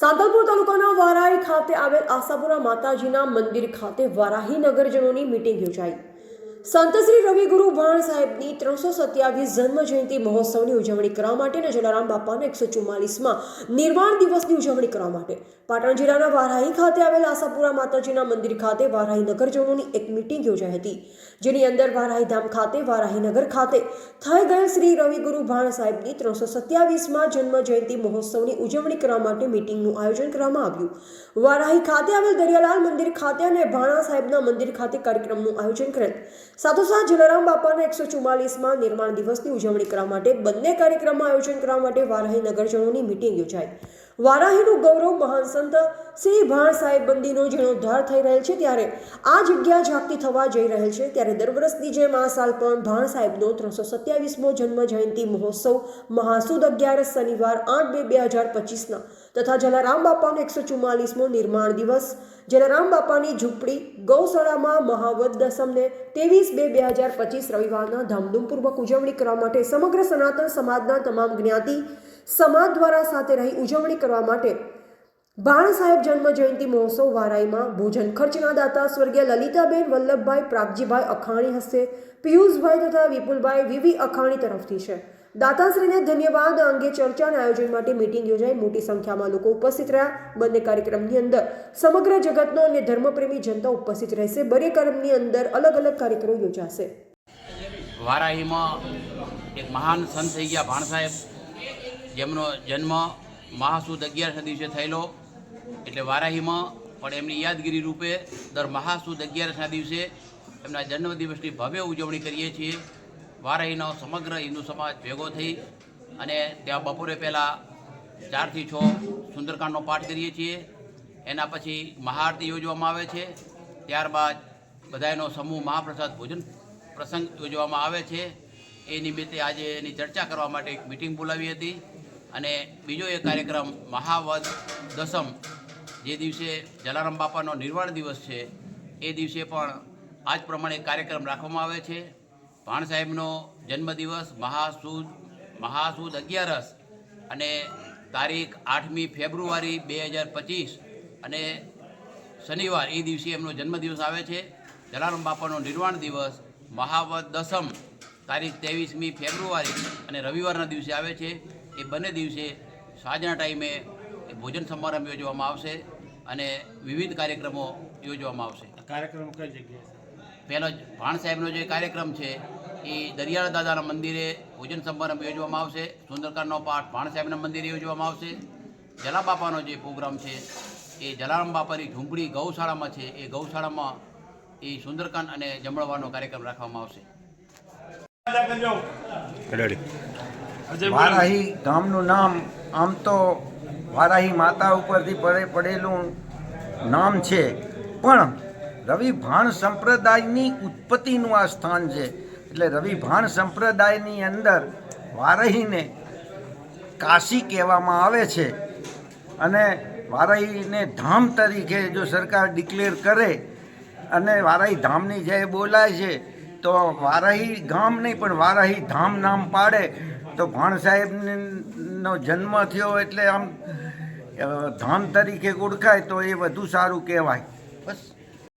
સાંતલપુર તાલુકાના વારાહી ખાતે આવેલ આશાપુરા માતાજીના મંદિર ખાતે વારાહી નગરજનોની મિટિંગ યોજાઈ. સંત શ્રી રવિગુરુ ભાણ સાહેબની ત્રણસો સત્યાવીસ જન્મ જયંતિ મહોત્સવની ઉજવણી કરવા માટે અને જલારામ બાપાના એકસો ચુમ્માલીસમાં નિર્વાણ દિવસની ઉજવણી કરવા માટે. પાટણ જિલ્લાના વારાહી ખાતે આવેલ આશાપુરા માતાજીના મંદિર ખાતે વારાહી નગરજનોની એક મિટિંગ યોજાઈ હતી. જેની અંદર વારાહી ધામ ખાતે, વારાહી નગર ખાતે થઈ ગયેલ શ્રી રવિગુરુ ભાણ સાહેબની ત્રણસો સત્યાવીસમાં જન્મ જયંતિ મહોત્સવની ઉજવણી કરવા માટે મીટિંગનું આયોજન કરવામાં આવ્યું. વારાહી ખાતે આવેલ દરિયાલાલ મંદિર ખાતે અને ભાણા સાહેબના મંદિર ખાતે કાર્યક્રમનું આયોજન કરેલ. સાથોસાથ જલારામ બાપાના એકસો ચુમ્માલીસમાં નિર્માણ દિવસની ઉજવણી કરવા માટે બંને કાર્યક્રમમાં આયોજન કરવા માટે વારાહી નગરજનોની મીટિંગ યોજાઈ. વારાહીનું ગૌરવ મહાન સંત શ્રી ભાણ સાહેબ બંદીનો જીર્ણોદ્ધાર થઈ રહેલ છે ત્યારે આ જગ્યા જાગતી થવા જઈ રહેલ છે ત્યારે દર વર્ષની જેમ આ સાલ પણ ભાણ સાહેબનો ત્રણસો સત્યાવીસમો જન્મ જયંતિ મહોત્સવ મહાસુદ અગિયારસ શનિવાર આઠ બે બે હજાર પચીસના તથા જલારામ બાપાનો એકસો ચુમ્માલીસમો નિર્માણ દિવસ. જલારામ બાપાની ઝૂંપડી ગૌશાળામાં મહાવદ દસમને ત્રેવીસ બે બે હજાર પચીસ રવિવારના ધામધૂમપૂર્વક ઉજવણી કરવા માટે સમગ્ર સનાતન સમાજના તમામ જ્ઞાતિ સમાજ દ્વારા સાથે રહી ઉજવણી કરવા માટે બાણ સાહેબ જન્મ જયંતિ મહોત્સવ વારાઈમાં ભોજન ખર્ચના દાતા સ્વર્ગીય લલિતાબેન વલ્લભભાઈ, પ્રાગજીભાઈ અખાણી હસ્તે, પિયુષભાઈ તથા વિપુલભાઈ વિવી અખાણી તરફથી છે. દાતાશ્રીને ધન્યવાદ અંગે ચર્ચા અને આયોજન માટે મીટિંગ યોજાઈ. મોટી સંખ્યામાં લોકો ઉપસ્થિત રહ્યા. બંને કાર્યક્રમની અંદર સમગ્ર જગતનો અને ધર્મપ્રેમી જનતા ઉપસ્થિત રહેશે. બંને કાર્યક્રમની અંદર અલગ અલગ કાર્યક્રમો યોજાશે. વારાહીમાં એક મહાન સંત થઈ ગયા ભાણ સાહેબ. જેમનો જન્મ મહાસુદ અગિયાર દિવસે થયેલો, એટલે વારાહીમાં પણ એમની યાદગીરી રૂપે દર મહાસુદ અગિયારસના દિવસે એમના જન્મદિવસની ભવ્ય ઉજવણી કરીએ છીએ. વારાહીનો સમગ્ર હિન્દુ સમાજ ભેગો થઈ અને ત્યાં બપોરે પહેલાં ચારથી છ સુંદરકાંડનો પાઠ કરીએ છીએ. એના પછી મહાઆરતી યોજવામાં આવે છે. ત્યારબાદ બધાયનો સમૂહ મહાપ્રસાદ ભોજન પ્રસંગ યોજવામાં આવે છે. એ નિમિત્તે આજે એની ચર્ચા કરવા માટે એક મિટિંગ બોલાવી હતી. અને બીજો એક કાર્યક્રમ મહાવદ દસમ, જે દિવસે જલારામ બાપાનો નિર્વાણ દિવસ છે, એ દિવસે પણ આ જ પ્રમાણે કાર્યક્રમ રાખવામાં આવે છે. ભાણ સાહેબનો જન્મદિવસ, મહાસુદ મહાસુદ અગિયારસ અને તારીખ આઠમી ફેબ્રુઆરી બે હજાર પચીસ અને શનિવાર એ દિવસે એમનો જન્મદિવસ આવે છે. જલારામ બાપાનો નિર્વાણ દિવસ મહાવદ દસમ, તારીખ ત્રેવીસમી ફેબ્રુઆરી અને રવિવારના દિવસે આવે છે. એ બંને દિવસે સાંજના ટાઈમે ભોજન સમારંભ યોજવામાં આવશે અને વિવિધ કાર્યક્રમો યોજવામાં આવશે. કાર્યક્રમ કઈ જગ્યાએ પહેલો જ ભાણ સાહેબનો જે કાર્યક્રમ છે એ દરિયાળ દાદાના મંદિરે ભોજન સમારંભ યોજવામાં આવશે. સુંદરકાંડનો પાઠ ભાણ સાહેબના મંદિરે યોજવામાં આવશે. જલા બાપાનો જે પ્રોગ્રામ છે એ જલારામ બાપાની ઝૂંપડી ગૌશાળામાં છે એ ગૌશાળામાં એ સુંદરકાંડ અને જમણવાનો કાર્યક્રમ રાખવામાં આવશે. વારાહી ગામનું નામ આમ તો વારાહી માતા ઉપરથી પડે પડેલું નામ છે. પણ રવિ ભાણ સંપ્રદાયની ઉત્પત્તિનું આ સ્થાન છે. એટલે રવિ ભાણ સંપ્રદાયની અંદર વારાહીને કાશી કહેવામાં આવે છે. અને વારાહીને ધામ તરીકે જો સરકાર ડિક્લેર કરે અને વારાહી ધામની જે બોલાય છે, તો વારાહી ગામ નહીં, પણ વારાહી ધામ નામ પાડે. તો ભાણ સાહેબનો જન્મ થયો એટલે આમ ધામ તરીકે ઓળખાય તો એ વધુ સારું કહેવાય. બસ.